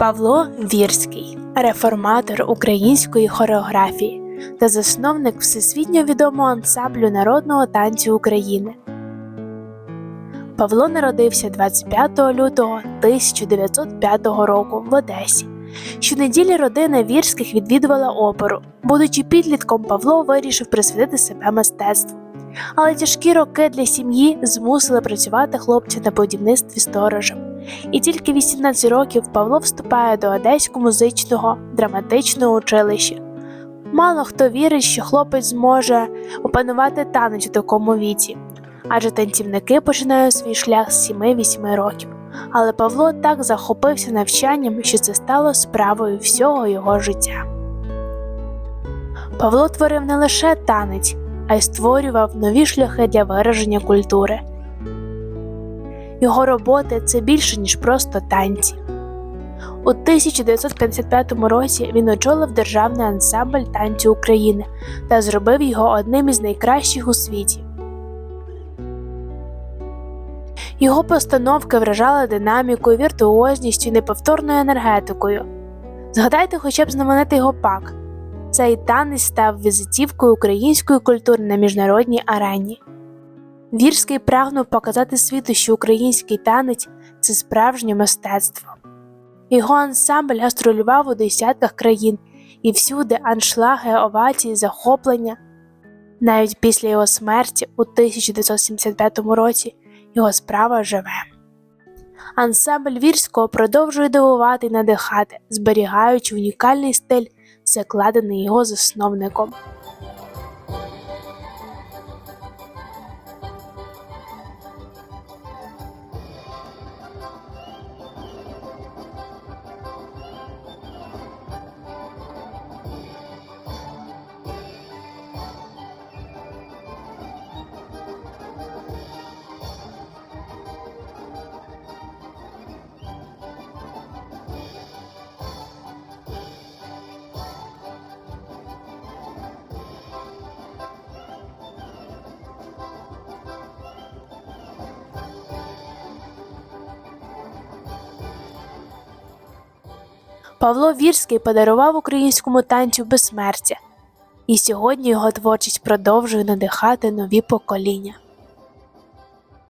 Павло Вірський, реформатор української хореографії та засновник всесвітньо відомого ансамблю народного танцю України. Павло народився 25 лютого 1905 року в Одесі. Щонеділі родина Вірських відвідувала оперу. Будучи підлітком, Павло вирішив присвятити себе мистецтву. Але тяжкі роки для сім'ї змусили працювати хлопця на будівництві сторожем. І тільки 18 років Павло вступає до Одеського музичного драматичного училища. Мало хто вірить, що хлопець зможе опанувати танець у такому віці, адже танцівники починають свій шлях з 7-8 років. Але Павло так захопився навчанням, що це стало справою всього його життя. Павло творив не лише танець, а й створював нові шляхи для вираження культури. Його роботи це більше, ніж просто танці. У 1955 році він очолив державний ансамбль танцю України та зробив його одним із найкращих у світі. Його постановки вражали динамікою, віртуозністю і неповторною енергетикою. Згадайте хоча б знаменитий гопак. Цей танець став візитівкою української культури на міжнародній арені. Вірський прагнув показати світу, що український танець це справжнє мистецтво. Його ансамбль гастролював у десятках країн, і всюди аншлаги, овації, захоплення. Навіть після його смерті у 1975 році його справа живе. Ансамбль Вірського продовжує дивувати і надихати, зберігаючи унікальний стиль, закладений його засновником. Павло Вірський подарував українському танцю безсмертя, і сьогодні його творчість продовжує надихати нові покоління.